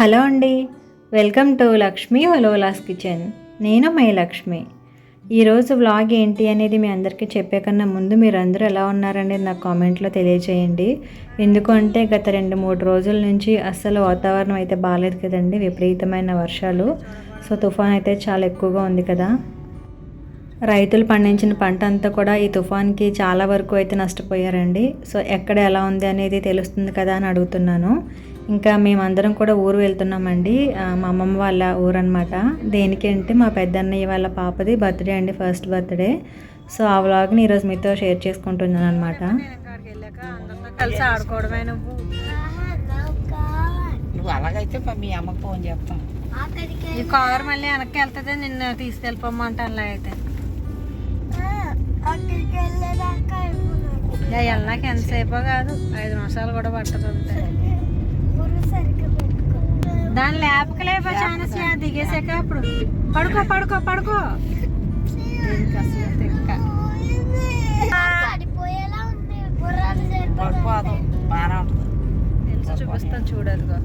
Hello అండి. Welcome to Lakshmi వలోలాస్ kitchen. నేను మై లక్ష్మి. ఈరోజు వ్లాగ్ ఏంటి అనేది మీ అందరికీ చెప్పే కన్నా ముందు మీరు అందరూ ఎలా ఉన్నారనేది నాకు కామెంట్లో తెలియజేయండి ఎందుకంటే గత రెండు మూడు రోజుల నుంచి అస్సలు వాతావరణం అయితే బాగాలేదు కదండి విపరీతమైన వర్షాలు. సో తుఫాన్ అయితే చాలా ఎక్కువగా ఉంది కదా. రైతులు పండించిన పంట అంతా కూడా ఈ తుఫాన్కి చాలా వరకు అయితే నష్టపోయారండి. సో ఎక్కడ ఎలా ఉంది అనేది తెలుస్తుంది కదా అని అడుగుతున్నాను. ఇంకా మేమందరం కూడా ఊరు వెళ్తున్నామండి. మా అమ్మమ్మ వాళ్ళ ఊరు అనమాట దేనికి అంటే మా పెద్దన్నయ్య వాళ్ళ పాపది బర్త్డే అండి ఫస్ట్ బర్త్డే. సో ఆ వ్లాగ్ని ఈరోజు మీతో షేర్ చేసుకుంటున్నాను అనమాట కలిసి ఆడుకోవడమే నువ్వు. నువ్వు అలాగైతే ప- మీ అమ్మకు ఫోన్ చేస్తాం. ఈ కారు మళ్ళీ వెనక్కి వెళ్తుంది నిన్ను తీసుకెళ్ళిపోమ్మంటాను అయితే. వెళ్ళాక ఎంతసేపో కాదు ఐదు నిమిషాలు కూడా పట్టదు అంతే. దాని లేపక లేపా ఛానస్ దిగేసాక అప్పుడు. పడుకో పడుకో పడుకో. తెలిసి చూపిస్తాను చూడదుగో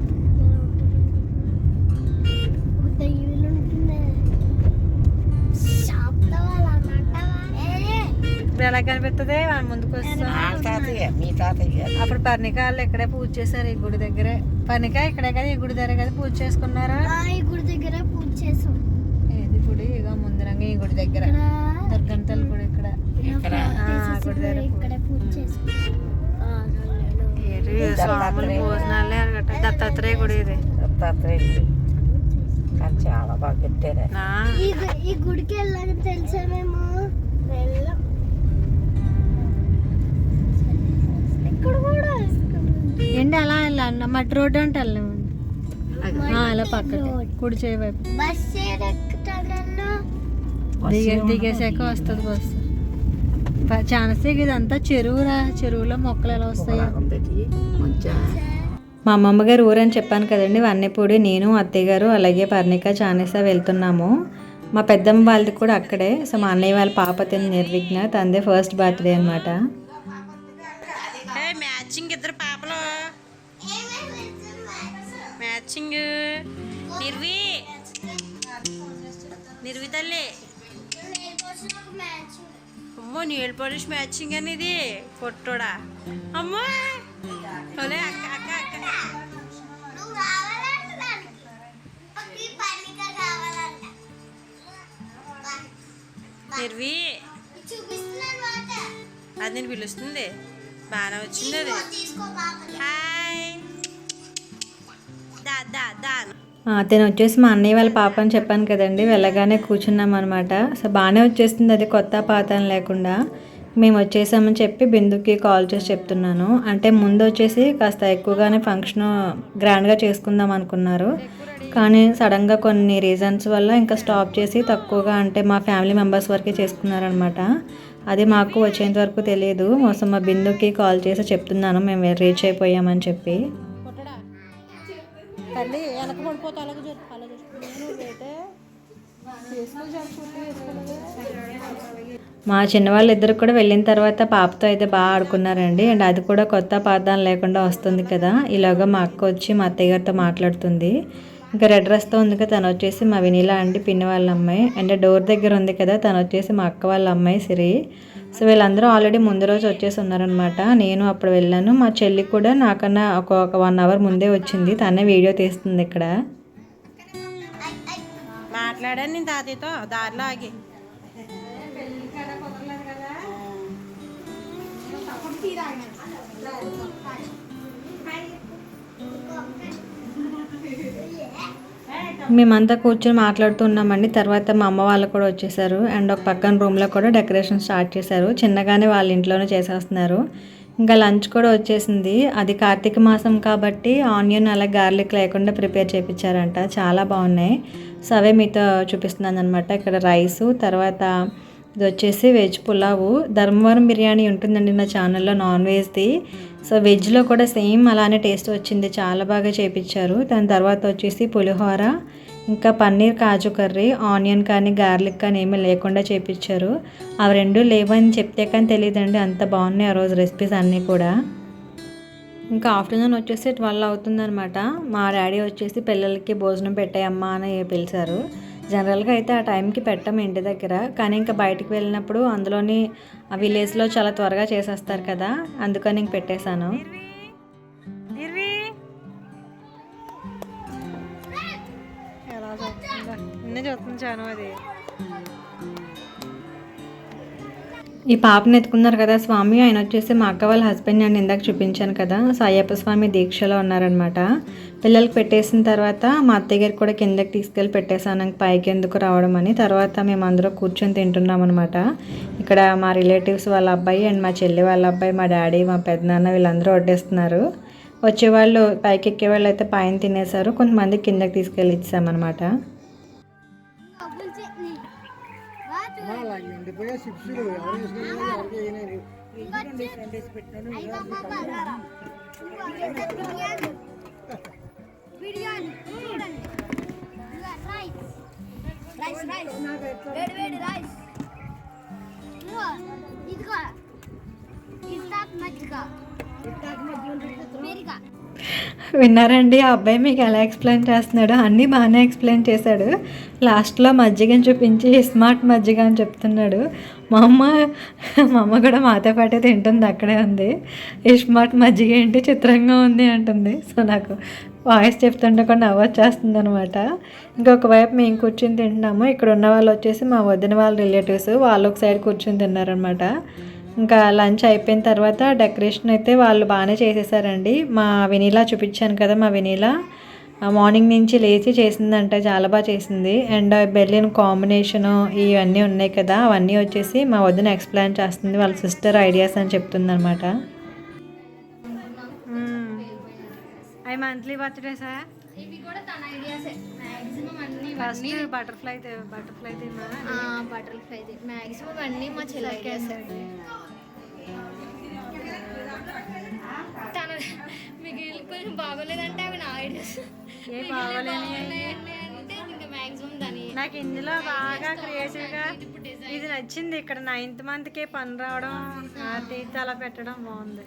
ఇప్పుడు ఎలా కనిపిస్తుంది? వాడి ముందుకు వస్తా వాళ్ళ తాతయ్య మీ తాతయ్య. అప్పుడు పర్ణికాళ్ళు ఇక్కడే పూజ చేశారు? ఈ గుడి దగ్గరే. పర్ణిక ఇక్కడే కదా? ఈ గుడి దగ్గర కదా పూజ చేసుకున్నారా? ఈ గుడి దగ్గర పూజ చేసాం ఏది గుడి? ఇక ముందరంగా ఈ గుడి దగ్గర. దుర్గం తల్లి గుడి ఇక్కడ. ఇక్కడ. ఆ, గుడి దగ్గర పూజ. భోజనాలే దత్తాత్రేయ గుడి ఇది. దత్తాత్రేయ గుడి. కానీ చాలా బాగా కట్టారు నా. ఈ గుడికి వెళ్ళాక తెలుసా మేము వెళ్ళాం ఇక్కడ కూడా వేసుకున్నాం. వెళ్ళాలి మట్టి రోడ్డు అంటే అలా పక్కకి. కుడి చేయి వైపు. బస్ దిగే దిగేసాక వస్తుంది? బస్సు చానసేకి ఇదంతా చెరువురా చెరువులో మొక్కలు ఎలా వస్తాయి. మా అమ్మమ్మ గారు ఊరని చెప్పాను కదండి వన్నెపూడి నేను అత్తయ్య గారు అలాగే పర్ణిక చానేసా వెళ్తున్నాము. మా పెద్దమ్మ వాళ్ళది కూడా అక్కడే. సో మా అన్నయ్య వాళ్ళ పాప తిని నిర్విఘ్న తందే ఫస్ట్ బర్త్డే అనమాట మ్యాచింగ్ నిర్వి. నిర్వి తల్లి. అమ్మో నీళ్ళు పాలిష్ మ్యాచింగ్ అనేది పొట్టోడా. అమ్మో. అక్క అక్క అక్క. నిర్వి. అది నేను పిలుస్తుంది. బాగానే వచ్చింది అది. అతను వచ్చేసి మా అన్నయ్య వాళ్ళ పాప అని చెప్పాను కదండి వెళ్ళగానే కూర్చున్నాం అనమాట సో బాగానే వచ్చేస్తుంది అది కొత్త పాత అని లేకుండా. మేము వచ్చేసామని చెప్పి బిందుకి కాల్ చేసి చెప్తున్నాను. అంటే ముందు వచ్చేసి కాస్త ఎక్కువగానే ఫంక్షన్ గ్రాండ్గా చేసుకుందాం అనుకున్నారు. కానీ సడన్గా కొన్ని రీజన్స్ వల్ల ఇంకా స్టాప్ చేసి తక్కువగా అంటే మా ఫ్యామిలీ మెంబర్స్ వరకే చేసుకున్నారనమాట అది మాకు వచ్చేంత వరకు తెలియదు మోసం మా బిందుకి కాల్ చేసి చెప్తున్నాను. మేము రీచ్ అయిపోయామని చెప్పి. తల్లి వెనక పడిపోతా అలాగే జరుపు అలా జరుపుకుంటే మా చిన్నవాళ్ళు ఇద్దరు కూడా వెళ్ళిన తర్వాత పాపతో అయితే బాగా ఆడుకున్నారండి. అండ్ అది కూడా కొత్త పాదాలు లేకుండా వస్తుంది కదా. ఇలాగా మా అక్క వచ్చి మా అత్తయ్య గారితో మాట్లాడుతుంది. ఇంకా రెడ్ డ్రెస్తో ఉంది కదా తను వచ్చేసి మా వినీలా అండి పిన్ని వాళ్ళ అమ్మాయి. అండ్ డోర్ దగ్గర ఉంది కదా తను వచ్చేసి మా అక్క వాళ్ళ అమ్మాయి సిరి. సో వీళ్ళందరూ ఆల్రెడీ ముందు రోజు వచ్చేసి ఉన్నారనమాట నేను అప్పుడు వెళ్ళాను. మా చెల్లి కూడా నాకన్నా ఒక ఒక వన్ అవర్ ముందే వచ్చింది. తనే వీడియో తీస్తుంది ఇక్కడ. మాట్లాడాను నేను తాతయ్యతో. దారిలో ఆగి. మేమంతా కూర్చొని మాట్లాడుతున్నామండి. తర్వాత మా అమ్మ వాళ్ళు కూడా వచ్చేసారు. అండ్ ఒక పక్కన రూమ్లో కూడా డెకరేషన్ స్టార్ట్ చేశారు. చిన్నగానే వాళ్ళ ఇంట్లోనే చేసేస్తున్నారు. ఇంకా లంచ్ కూడా వచ్చేసింది. అది కార్తీక మాసం కాబట్టి ఆనియన్ అలా గార్లిక్ లేకుండా ప్రిపేర్ చేయించారంట చాలా బాగున్నాయి. సో అవే మీతో చూపిస్తున్నాను అనమాట ఇక్కడ రైసు తర్వాత ఇది వచ్చేసి వెజ్ పులావు. ధర్మవరం బిర్యానీ ఉంటుందండి నా ఛానల్లో నాన్ వెజ్ది సో వెజ్లో కూడా సేమ్ అలానే టేస్ట్ వచ్చింది. చాలా బాగా చేపించారు దాని తర్వాత వచ్చేసి పులిహోర ఇంకా పన్నీర్ కాజు కర్రీ ఆనియన్ కానీ గార్లిక్ కానీ ఏమీ లేకుండా చేపించారు అవి రెండు లేవని చెప్తే కానీ తెలియదండి అంత బాగున్నాయి ఆ రోజు రెసిపీస్ అన్నీ కూడా. ఇంకా ఆఫ్టర్నూన్ వచ్చేసి ట్వెల్వ్ అవుతుందనమాట మా డాడీ వచ్చేసి పిల్లలకి భోజనం పెట్టాయమ్మా అని పిలిచారు. జనరల్గా అయితే ఆ టైంకి పెట్టాము ఇంటి దగ్గర. కానీ ఇంకా బయటికి వెళ్ళినప్పుడు అందులోని ఆ విలేజ్లో చాలా త్వరగా చేసేస్తారు కదా అందుకని ఇంక పెట్టేశాను. ఎలా చూస్తుందా? చూస్తుంది చాను అది. ఈ పాపని ఎత్తుకున్నారు కదా స్వామి. ఆయన వచ్చేసి మా అక్క వాళ్ళ హస్బెండ్ నేను ఇందాక చూపించాను కదా. సో అయ్యప్ప స్వామి దీక్షలో ఉన్నారనమాట పిల్లలకి పెట్టేసిన తర్వాత మా అత్తయ్య గారికి కూడా కిందకి తీసుకెళ్ళి పెట్టేశాను. పైకి ఎందుకు రావడం అని. తర్వాత మేము అందరూ కూర్చొని తింటున్నాం అనమాట ఇక్కడ మా రిలేటివ్స్ వాళ్ళ అబ్బాయి అండ్ మా చెల్లి వాళ్ళ అబ్బాయి మా డాడీ మా పెద్దనాన్న వీళ్ళందరూ వడ్డేస్తున్నారు వచ్చేవాళ్ళు పైకి ఎక్కేవాళ్ళు అయితే పైన తినేశారు. కొంతమంది కిందకి తీసుకెళ్ళి ఇచ్చామన్నమాట. బిర్యానీ. రైస్ రైస్ వేడి వేడి రైస్ ఇదిగో ఇదిగో. ఇస్తాక్ మజ్జిగ. పెరిగా. విన్నారండి ఆ అబ్బాయి మీకు ఎలా ఎక్స్ప్లెయిన్ చేస్తున్నాడు? అన్నీ బాగానే ఎక్స్ప్లెయిన్ చేశాడు. లాస్ట్లో మజ్జిగని చూపించి స్మార్ట్ మజ్జిగ అని చెప్తున్నాడు. మా అమ్మ మా అమ్మ కూడా మాతో పాటే తింటుంది అక్కడే ఉంది. ఈ స్మార్ట్ మజ్జిగ ఏంటి? చిత్రంగా ఉంది అంటుంది. సో నాకు వాయిస్ చెప్తుంటే కూడా నవ్వొచ్చేస్తుంది అనమాట ఇంకొక వైపు మేము కూర్చొని తింటున్నాము. ఇక్కడ ఉన్న వాళ్ళు వచ్చేసి మా వదిన వాళ్ళ రిలేటివ్స్ వాళ్ళు ఒక సైడ్ కూర్చొని తిన్నారనమాట ఇంకా లంచ్ అయిపోయిన తర్వాత డెకరేషన్ అయితే వాళ్ళు బాగానే చేసేసారండి. మా వెనీలా చూపించాను కదా మా వెనీలా. మార్నింగ్ నుంచి లేచి చేసిందంటే చాలా బాగా చేసింది. అండ్ బెర్లిన్ కాంబినేషను ఇవన్నీ ఉన్నాయి కదా అవన్నీ వచ్చేసి మా వదిన ఎక్స్ప్లెయిన్ చేస్తుంది వాళ్ళ సిస్టర్ ఐడియాస్ అని చెప్తుంది అనమాట మంత్లీ బర్త్డే సార్ ఇవి కూడా తన ఐడియాసే మాక్సిమం అన్ని ఫస్ట్ బటర్ఫ్లై బటర్ఫ్లై మాక్సిమం అన్ని మా చెల్లి ఐడియాస్ తన మీకు కొంచెం బాగోలేదంటే అవి నా ఐడియాస్ అంటే ఇంకా మాక్సిమం దాని నాకు ఇందులో బాగా క్రియేటివ్గా ఇది నచ్చింది. ఇక్కడ నైన్త్ మంత్కే పని రావడం ఆ తీర్థ అలా పెట్టడం బాగుంది.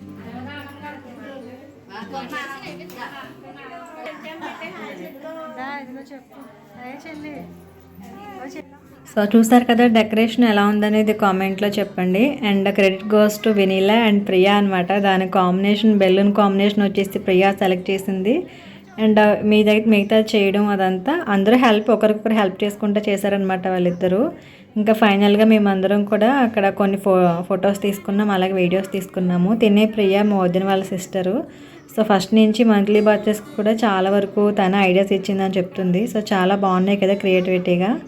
సో చూసారు కదా డెకరేషన్ ఎలా ఉందనేది కామెంట్లో చెప్పండి. And credit goes to Vanilla and Priya అనమాట దాని కాంబినేషన్ బెలూన్ కాంబినేషన్ వచ్చేసి ప్రియా సెలెక్ట్ చేసింది. అండ్ మీ దగ్గర మిగతా చేయడం అదంతా అందరూ హెల్ప్ ఒకరికొకరు హెల్ప్ చేసుకుంటూ చేశారనమాట వాళ్ళిద్దరూ. ఇంకా ఫైనల్గా మేమందరం కూడా అక్కడ కొన్ని ఫో ఫొటోస్ తీసుకున్నాం అలాగే వీడియోస్ తీసుకున్నాము. తినే ప్రియా మా వదిన వాళ్ళ సిస్టరు. సో ఫస్ట్ నుంచి మంత్లీ బర్త్డేస్ కూడా చాలా వరకు తన ఐడియాస్ ఇచ్చిందని చెప్తుంది. సో చాలా బాగున్నాయి కదా క్రియేటివిటీగా.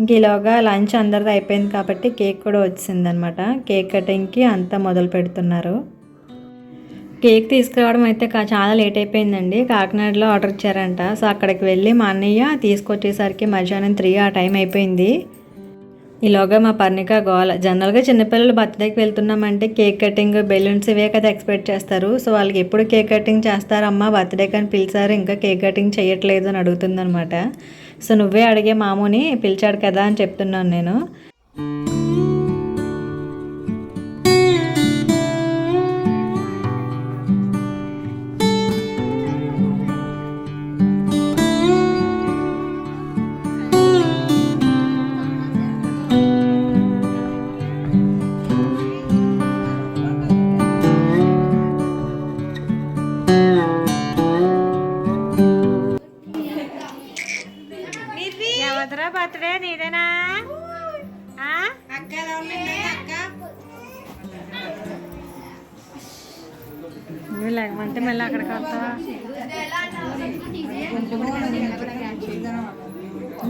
ఇంక ఈలోగా లంచ్ అందరిది అయిపోయింది కాబట్టి కేక్ కూడా వచ్చిందనమాట. కేక్ కటింగ్కి అంతా మొదలు పెడుతున్నారు. కేక్ తీసుకురావడం అయితే కా- చాలా లేట్ అయిపోయిందండి. కాకినాడలో ఆర్డర్ ఇచ్చారంట. సో అక్కడికి వెళ్ళి మా అన్నయ్య తీసుకొచ్చేసరికి మధ్యాహ్నం త్రీ ఆ టైం అయిపోయింది. ఈలోగా మా పర్ణిక గోల. జనరల్గా చిన్నపిల్లలు బర్త్డేకి వెళ్తున్నామంటే కేక్ కటింగ్ బెలూన్స్ ఇవే కదా ఎక్స్పెక్ట్ చేస్తారు. సో వాళ్ళకి ఎప్పుడు కేక్ కటింగ్ చేస్తారమ్మా? బర్త్డే కానీ పిలిచారు. ఇంకా కేక్ కటింగ్ చేయట్లేదు అని అడుగుతుందనమాట సో నువ్వే అడిగే మామూని పిలిచాడు కదా అని చెప్తున్నాను నేను.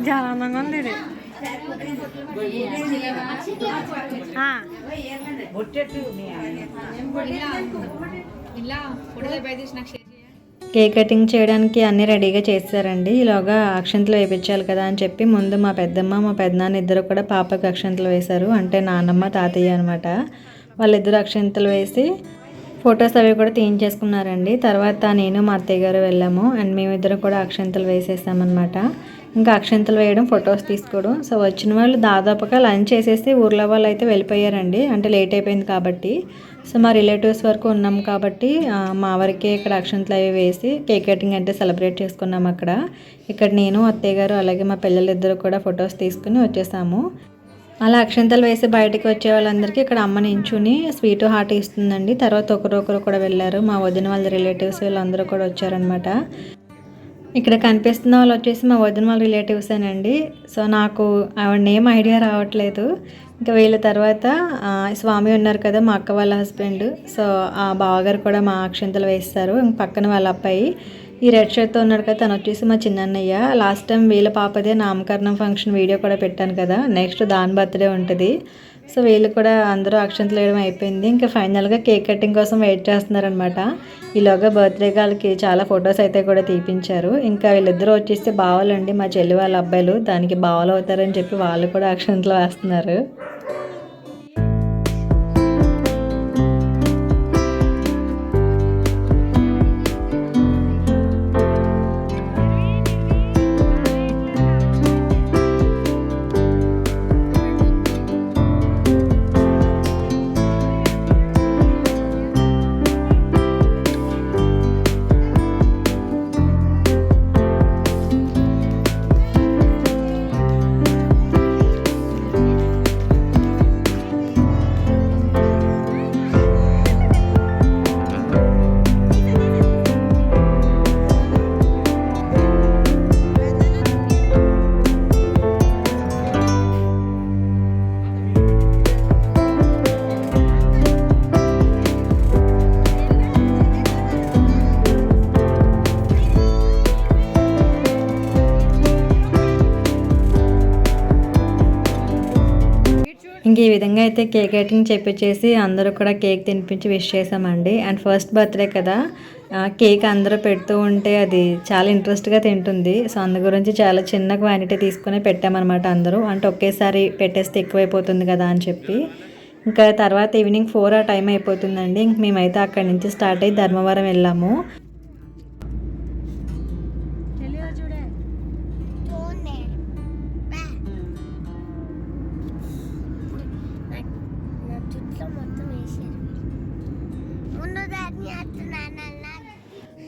చాలా అందంగా ఉంది ఇది కేక్ కటింగ్ చేయడానికి అన్నీ రెడీగా చేస్తారండి. ఈలోగా అక్షంతలు వేయించాలి కదా అని చెప్పి ముందు మా పెద్దమ్మ మా పెద్దనాన్న ఇద్దరు కూడా పాపకి అక్షంతలు వేశారు. అంటే నాన్నమ్మ తాతయ్య అనమాట వాళ్ళిద్దరు అక్షంతలు వేసి ఫొటోస్ అవి కూడా తీయించేసుకున్నారండి. తర్వాత నేను మా అత్తయ్య గారు వెళ్ళాము. అండ్ మేమిద్దరం కూడా అక్షంతలు వేసేసామన్నమాట. ఇంకా అక్షంతలు వేయడం ఫొటోస్ తీసుకోవడం. సో వచ్చిన వాళ్ళు దాదాపుగా లంచ్ చేసేసి ఊర్లో వాళ్ళు అయితే వెళ్ళిపోయారండి. అంటే లేట్ అయిపోయింది కాబట్టి. సో మా రిలేటివ్స్ వరకు ఉన్నాం కాబట్టి మా వరకే ఇక్కడ అక్షంతలు అవి వేసి కేక్ కటింగ్ అంటే సెలబ్రేట్ చేసుకున్నాం అక్కడ. ఇక్కడ నేను అత్తయ్య గారు అలాగే మా పిల్లలిద్దరు కూడా ఫొటోస్ తీసుకుని వచ్చేసాము. అలా అక్షంతలు వేసి బయటకు వచ్చే వాళ్ళందరికీ ఇక్కడ అమ్మ నించుని స్వీట్ హాట్ ఇస్తుందండి. తర్వాత ఒకరొకరు కూడా వెళ్ళారు. మా వదిన వాళ్ళ రిలేటివ్స్ వీళ్ళందరూ కూడా వచ్చారనమాట ఇక్కడ కనిపిస్తున్న వాళ్ళు వచ్చేసి మా వదిన వాళ్ళ రిలేటివ్సేనండి సో నాకు ఆవిడ నేమ్ ఐడియా రావట్లేదు. ఇంకా వీళ్ళ తర్వాత స్వామి ఉన్నారు కదా మా అక్క వాళ్ళ హస్బెండ్. సో ఆ బావగారు కూడా మా అక్షంతలు వేస్తారు. ఇంక పక్కన వాళ్ళ అబ్బాయి. ఈ రెడ్ షర్ట్తో ఉన్నాడు కదా తను వచ్చేసి మా చిన్నన్నయ్య. లాస్ట్ టైం వీళ్ళ పాపదే నామకరణం ఫంక్షన్ వీడియో కూడా పెట్టాను కదా నెక్స్ట్ దాని బర్త్డే ఉంటుంది. సో వీళ్ళు కూడా అందరూ అక్షంతలు వేయడం అయిపోయింది. ఇంకా ఫైనల్గా కేక్ కటింగ్ కోసం వెయిట్ చేస్తున్నారనమాట ఈలోగా బర్త్డే వాళ్ళకి చాలా ఫొటోస్ అయితే కూడా తీపించారు. ఇంకా వీళ్ళిద్దరూ వచ్చేస్తే బావాలండి మా చెల్లి వాళ్ళ అబ్బాయిలు దానికి బావలు అవుతారని చెప్పి వాళ్ళు కూడా అక్షంతలు వేస్తున్నారు. ఇంక ఈ విధంగా అయితే కేక్ కటింగ్ చెప్పించేసి అందరూ కూడా కేక్ తినిపించి విష్ చేసామండి అండ్ ఫస్ట్ బర్త్డే కదా కేక్ అందరూ పెడుతూ ఉంటే అది చాలా ఇంట్రెస్ట్గా తింటుంది. సో అందు గురించి చాలా చిన్న క్వాంటిటీ తీసుకుని పెట్టామన్నమాట అందరూ. అంటే ఒకేసారి పెట్టేస్తే ఎక్కువైపోతుంది కదా అని చెప్పి. ఇంకా తర్వాత ఈవినింగ్ ఫోర్ ఆ టైం అయిపోతుందండి. ఇంక మేమైతే అక్కడి నుంచి స్టార్ట్ అయ్యి ధర్మవరం వెళ్ళాము.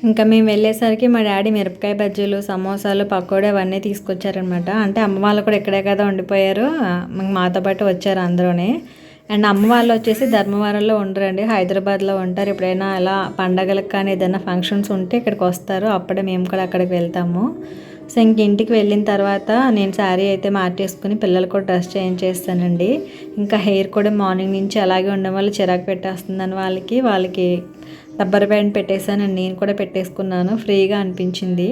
ఇంకా మేము వెళ్ళేసరికి మా డాడీ మిరపకాయ బజ్జీలు సమోసాలు పకోడీ అవన్నీ తీసుకొచ్చారనమాట అంటే అమ్మ వాళ్ళు కూడా ఇక్కడే కదా ఉండిపోయారు. మాతో పాటు వచ్చారు అందరూనే. అండ్ అమ్మ వాళ్ళు వచ్చేసి ధర్మవరంలో ఉండరండి. హైదరాబాద్లో ఉంటారు. ఎప్పుడైనా అలా పండగలకు కానీ ఏదైనా ఫంక్షన్స్ ఉంటే ఇక్కడికి వస్తారు. అప్పుడే మేము కూడా అక్కడికి వెళ్తాము. సో ఇంక ఇంటికి వెళ్ళిన తర్వాత నేను శారీ అయితే మార్చేసుకుని పిల్లలు కూడా డ్రెస్ చేంజ్ చేస్తానండి ఇంకా హెయిర్ కూడా మార్నింగ్ నుంచి అలాగే ఉండడం వల్ల చిరాకు పెట్టేస్తుందని వాళ్ళకి వాళ్ళకి రబ్బర్ బ్యాండ్ పెట్టేశానండి నేను కూడా పెట్టేసుకున్నాను. ఫ్రీగా అనిపించింది.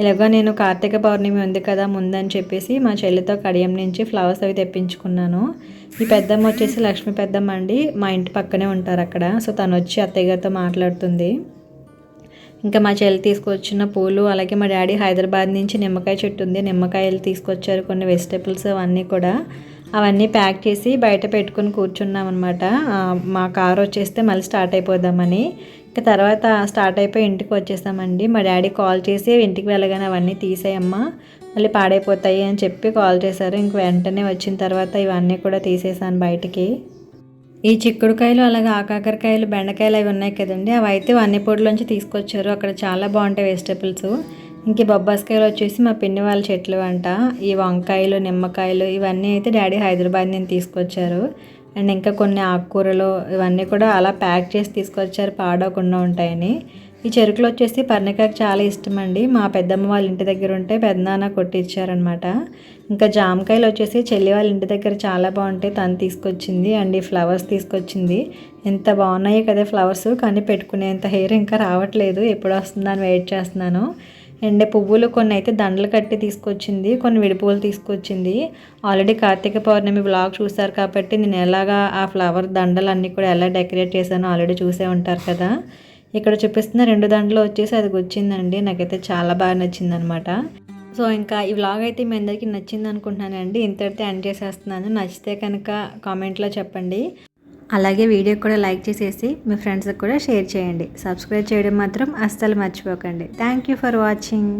ఇలాగో నేను కార్తీక పౌర్ణమి ఉంది కదా ముందని చెప్పేసి మా చెల్లితో కడియం నుంచి ఫ్లవర్స్ అవి తెప్పించుకున్నాను. ఈ పెద్దమ్మ వచ్చేసి లక్ష్మీ పెద్దమ్మ అండి. మా ఇంటి పక్కనే ఉంటారు అక్కడ. సో తను వచ్చి అత్తయ్య గారితో మాట్లాడుతుంది. ఇంకా మా చెల్లి తీసుకొచ్చిన పూలు అలాగే మా డాడీ హైదరాబాద్ నుంచి నిమ్మకాయ చెట్టు ఉంది. నిమ్మకాయలు తీసుకొచ్చారు కొన్ని వెజిటేబుల్స్ అవన్నీ కూడా. అవన్నీ ప్యాక్ చేసి బయట పెట్టుకుని కూర్చున్నాం అనమాట మా కారు వచ్చేస్తే మళ్ళీ స్టార్ట్ అయిపోదామని. ఇంకా తర్వాత స్టార్ట్ అయిపోయి ఇంటికి వచ్చేసామండి. మా డాడీ కాల్ చేసి ఇంటికి వెళ్ళగానే అవన్నీ తీసేయమ్మా మళ్ళీ పాడైపోతాయి అని చెప్పి కాల్ చేశారు. ఇంక వెంటనే వచ్చిన తర్వాత ఇవన్నీ కూడా తీసేసాను బయటికి. ఈ చిక్కుడుకాయలు అలాగే ఆకాకరకాయలు బెండకాయలు అవి ఉన్నాయి కదండి. అవి అయితే వన్నెపూడిలోంచి తీసుకొచ్చారు. అక్కడ చాలా బాగుంటాయి వెజిటేబుల్స్. ఇంక బొబ్బాస్కాయలు వచ్చేసి మా పిన్ని వాళ్ళ చెట్లు అంట. ఈ వంకాయలు నిమ్మకాయలు ఇవన్నీ అయితే డాడీ హైదరాబాద్ నుంచి తీసుకొచ్చారు. అండ్ ఇంకా కొన్ని ఆకుకూరలు ఇవన్నీ కూడా అలా ప్యాక్ చేసి తీసుకొచ్చారు పాడవకుండా ఉంటాయని. ఈ చెరుకులు వచ్చేసి పర్ణికాయకు చాలా ఇష్టం అండి మా పెద్దమ్మ వాళ్ళ ఇంటి దగ్గర ఉంటే పెద్దనాన్న కొట్టిచ్చారనమాట. ఇంకా జామకాయలు వచ్చేసి చెల్లి వాళ్ళ ఇంటి దగ్గర చాలా బాగుంటాయి. తను తీసుకొచ్చింది అండ్ ఈ ఫ్లవర్స్ తీసుకొచ్చింది. ఎంత బాగున్నాయి కదా ఫ్లవర్స్ కానీ పెట్టుకునేంత హెయిర్ ఇంకా రావట్లేదు. ఎప్పుడు వస్తుందని వెయిట్ చేస్తున్నాను. అండ్ పువ్వులు కొన్ని అయితే దండలు కట్టి తీసుకొచ్చింది కొన్ని విడిపువ్వులు తీసుకొచ్చింది. ఆల్రెడీ కార్తీక పౌర్ణమి బ్లాగ్ చూసారు కాబట్టి నేను ఎలాగా ఆ ఫ్లవర్ దండలు అన్నీ కూడా ఎలా డెకరేట్ చేశానో ఆల్రెడీ చూసే ఉంటారు కదా. ఇక్కడ చూపిస్తున్న రెండు దండలు వచ్చేసి అది వచ్చిందండి నాకైతే చాలా బాగా నచ్చింది అనమాట సో ఇంకా ఈ వ్లాగ్ అయితే మీ అందరికీ నచ్చింది అనుకుంటున్నానండి ఇంతటితో ఎండ్ చేసేస్తున్నాను. నచ్చితే కనుక కామెంట్లో చెప్పండి. అలాగే వీడియో కూడా లైక్ చేసేసి మీ ఫ్రెండ్స్కి కూడా షేర్ చేయండి. సబ్స్క్రైబ్ చేయడం మాత్రం అస్సలు మర్చిపోకండి. Thank you for watching.